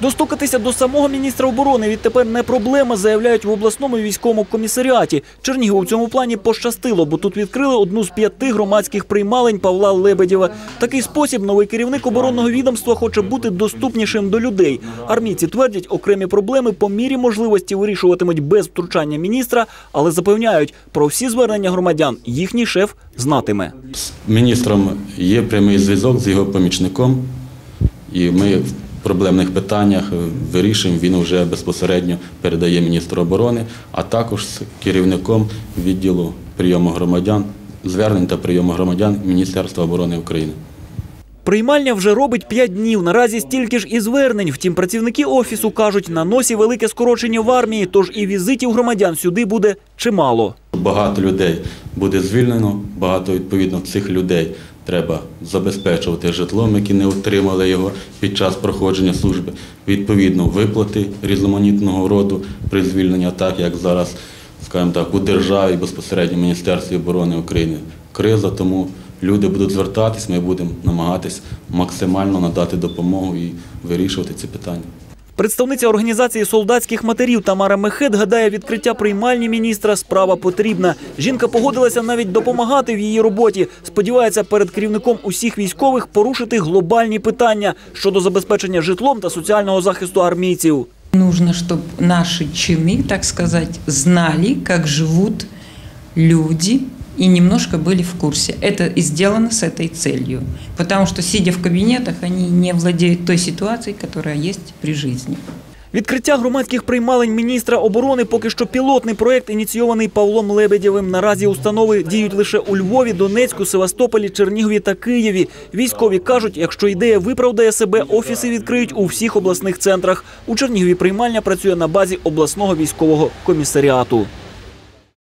Достукатися до самого міністра оборони відтепер не проблема, заявляють в обласному військовому комісаріаті. Чернігову в цьому плані пощастило, бо тут відкрили одну з п'яти громадських приймалень Павла Лебедєва. Такий спосіб новий керівник оборонного відомства хоче бути доступнішим до людей. Армійці твердять, окремі проблеми по мірі можливості вирішуватимуть без втручання міністра, але запевняють, про всі звернення громадян їхній шеф знатиме. З міністром є прямий зв'язок з його помічником, і ми проблемних питаннях е, вирішуємо. Він вже безпосередньо передає міністру оборони, а також з керівником відділу прийому громадян, звернень та прийому громадян Міністерства оборони України. Приймальня вже робить 5 днів. Наразі стільки ж і звернень. Втім, працівники офісу кажуть, на носі велике скорочення в армії, тож і візитів громадян сюди буде чимало. Багато людей буде звільнено, багато відповідно цих людей треба забезпечувати житлом, які не отримали його під час проходження служби. Відповідно, виплати різноманітного роду при звільненні, так як зараз, скажімо так, у державі безпосередньо Міністерстві оборони України криза, тому люди будуть звертатись, ми будемо намагатись максимально надати допомогу і вирішувати ці питання. Представниця організації солдатських матерів Тамара Мехет гадає, відкриття приймальні міністра справа потрібна. Жінка погодилася навіть допомагати в її роботі. Сподівається, перед керівником усіх військових порушити глобальні питання щодо забезпечення житлом та соціального захисту армійців. Нужно, чтобы наши чины, так сказать, знали, как живут люди и немножко были в курсе. Это и сделано с этой целью. Потому что, сидя в кабинетах, они не владеют той ситуацией, которая есть при жизни. Відкриття громадських приймалень міністра оборони поки що пілотний проект, ініційований Павлом Лебедєвим. Наразі установи діють лише у Львові, Донецьку, Севастополі, Чернігові та Києві. Військові кажуть, якщо ідея виправдає себе, офіси відкриють у всіх обласних центрах. У Чернігові приймальня працює на базі обласного військового комісаріату.